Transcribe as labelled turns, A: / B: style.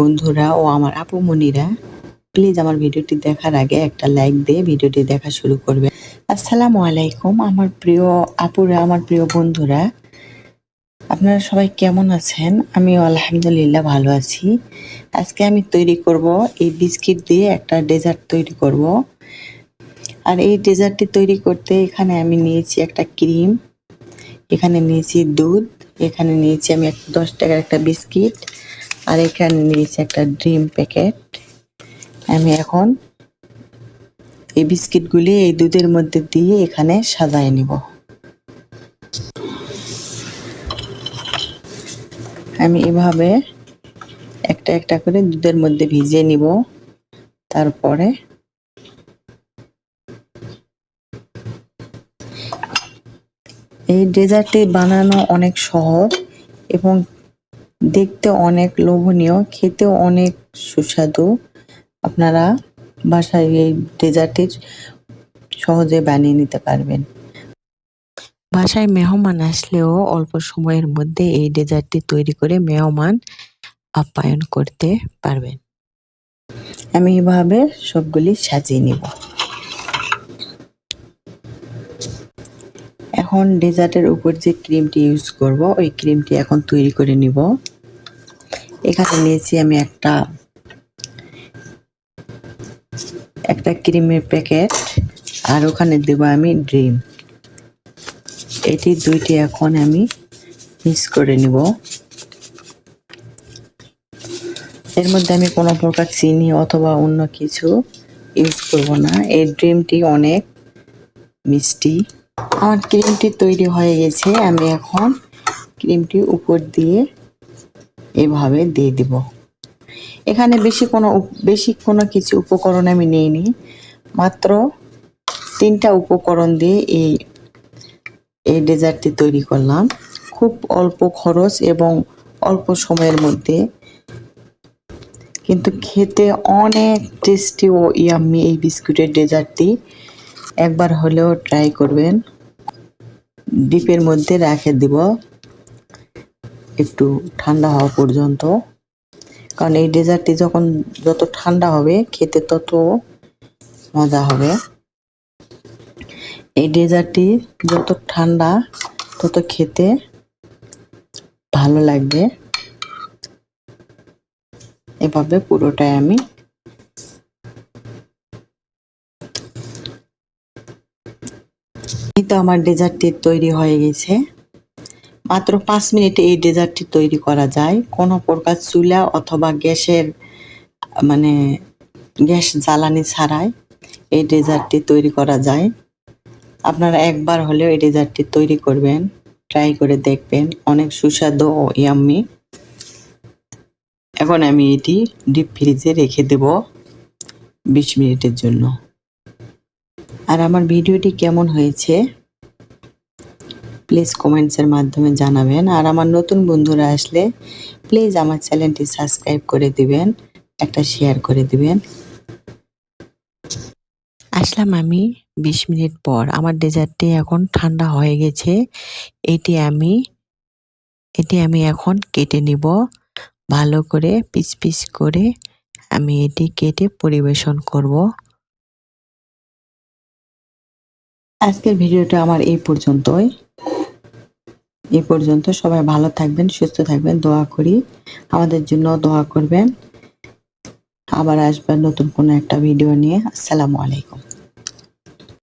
A: বন্ধুরা ও আমার আপু মনিরা প্লিজ আমার ভিডিওটি দেখার আগে একটা লাইক দিয়ে ভিডিওটি দেখা শুরু করবে। আসসালামু আলাইকুম আমার প্রিয় আপুরা, আমার প্রিয় বন্ধুরা। আপনারা সবাই কেমন আছেন? আমি আলহামদুলিল্লাহ ভালো আছি। আজকে আমি তৈরি করব এই বিস্কিট দিয়ে একটা ডেজার্ট তৈরি করব। আর এই ডেজার্টটি তৈরি করতে এখানে আমি নিয়েছি একটা ক্রিম, এখানে নিয়েছি দুধ, এখানে নিয়েছি আমি এক দশ টাকার একটা বিস্কিট। আর এখানে নিয়েছি একটা ড্রিম প্যাকেট। আমি এখন এই বিস্কিটগুলি এই দুধের মধ্যে দিয়ে এখানে সাজায় নিব। আমি এভাবে একটা একটা করে দুধের মধ্যে ভিজিয়ে নিব। তারপরে এই ডেজার্টটি বানানো অনেক সহজ এবং দেখতে অনেক লোভনীয়, খেতেও অনেক সুস্বাদু। আপনারা বাসায় এই ডেজার্টটি সহজে বানিয়ে নিতে পারবেন। বাসায় মেহমান আসলেও অল্প সময়ের মধ্যে এই ডেজার্টটি তৈরি করে মেহমান আপ্যায়ন করতে পারবেন। আমি এভাবে সবগুলি সাজিয়ে নিব। এখন ডেজার্টের উপর যে ক্রিমটি ইউজ করব, ওই ক্রিমটি এখন তৈরি করে নিব। এখানে নিয়েছি আমি একটা একটা ক্রিমের প্যাকেট, আর ওখানে দেব আমি ড্রিম। এটি দুইটি এখন আমি মিক্স করে নিব। এর মধ্যে আমি কোনো প্রকার চিনি অথবা অন্য কিছু ইউজ করব না। এই ড্রিমটি অনেক মিষ্টি। আমার ক্রিমটি তৈরি হয়ে গেছে। আমি এখন ক্রিমটি উপর দিয়ে এভাবে দিয়ে দিব। এখানে বেশি কোনো বেশি কোনো কিছু উপকরণ আমি নিইনি। মাত্র তিনটা উপকরণ দিয়ে এই এই ডেজার্টটি তৈরি করলাম। খুব অল্প খরচ এবং অল্প সময়ের মধ্যে। কিন্তু খেতে অনেক টেস্টি ও ইয়াম্মি এই বিস্কুটের ডেজার্টটি। একবার হলেও ট্রাই করবেন। ডিপের মধ্যে রেখে দিব। একটু ঠান্ডা হওয়া পর্যন্ত। কারণ এই ডেজার্টটি যখন যত ঠান্ডা হবে, খেতে তত মজা হবে। এই ডেজার্টটি যত ঠান্ডা, তত খেতে ভালো লাগবে। এভাবে পুরোটাই আমি তো আমার ডেজার্টটি তৈরি হয়ে গেছে। মাত্র পাঁচ মিনিটে এই ডেজার্টটি তৈরি করা যায়। কোনো প্রকার চুলা অথবা গ্যাসের মানে গ্যাস জ্বালানি ছাড়াই এই ডেজার্টটি তৈরি করা যায়। আপনারা একবার হলেও এই ডেজার্টটি তৈরি করবেন, ট্রাই করে দেখবেন, অনেক সুস্বাদু ও ইয়াম্মি এখন আমি এটি ডিপ ফ্রিজে রেখে দেব বিশ মিনিটের জন্য। আর আমার ভিডিওটি কেমন হয়েছে প্লিজ কমেন্টসের মাধ্যমে জানাবেন। আর আমার নতুন বন্ধুরা আসলে প্লিজ আমার চ্যানেলটি সাবস্ক্রাইব করে দিবেন, একটা শেয়ার করে দিবেন। আসলাম আমি বিশ মিনিট পর। আমার ডেজার্টটি এখন ঠান্ডা হয়ে গেছে। এটি আমি এটি আমি এখন কেটে নিব। ভালো করে পিস পিস করে আমি এটি কেটে পরিবেশন করব। আজকের ভিডিওটা আমার এই পর্যন্তই। এই পর্যন্ত সবাই ভালো থাকবেন, সুস্থ থাকবেন, দোয়া করি। আমাদের জন্য দোয়া করবেন। আবার আসবেন নতুন কোনো একটা ভিডিও নিয়ে। আসসালামু আলাইকুম।